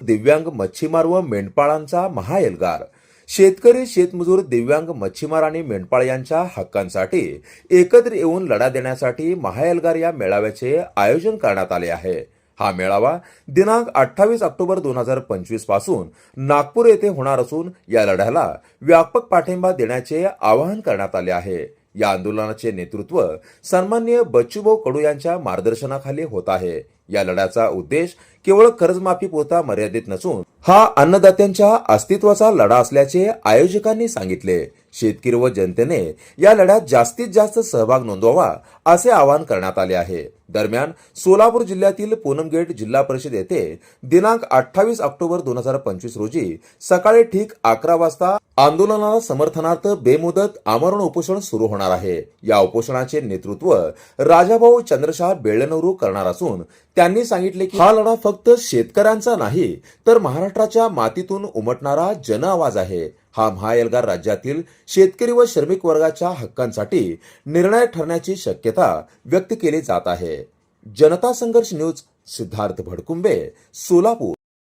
दिव्यांग मच्छीमार व मेंढपाळांचा महाएल्गार शेतकरी शेतमजूर दिव्यांग मच्छीमार आणि मेंढपाळ यांच्या हक्कांसाठी एकत्र येऊन लढा देण्यासाठी महाएल्गार या मेळाव्याचे आयोजन करण्यात आले आहे. हा मेळावा दिनांक अठ्ठावीस ऑक्टोबर दोन हजार पंचवीसपासून नागपूर येथे होणार असून या लढ्याला व्यापक पाठिंबा देण्याचे आवाहन करण्यात आले आहे. या आंदोलनाचे नेतृत्व सन्मान्य बच्चूभाऊ कडू यांच्या मार्गदर्शनाखाली होत आहे. या लढ्याचा उद्देश केवळ कर्जमाफी पुरता मर्यादित नसून हा अन्नदात्यांच्या अस्तित्वाचा लढा असल्याचे आयोजकांनी सांगितले. शेतकरी व जनतेने या लढ्यात जास्तीत जास्त सहभाग नोंदवावा असे आवाहन करण्यात आले आहे. दरम्यान सोलापूर जिल्ह्यातील पूनमगेट जिल्हा परिषद येथे दिनांक अठ्ठावीस ऑक्टोबर दोन हजार पंचवीस रोजी सकाळी ठीक अकरा वाजता आंदोलनाला समर्थनार्थ बेमुदत आमरण उपोषण सुरू होणार आहे. या उपोषणाचे नेतृत्व राजाभाऊ चंद्रशाह बेळनवरू करणार असून त्यांनी सांगितले की हा लढा फक्त शेतकऱ्यांचा नाही तर महाराष्ट्राच्या मातीतून उमटणारा जन आवाज आहे. हा महाएल्गार राज्यातील शेतकरी व श्रमिक वर्गाच्या हक्कांसाठी निर्णय ठरण्याची शक्यता व्यक्त केली जात आहे. जनता संघर्ष न्यूज सिद्धार्थ भडकुंबे सोलापूर.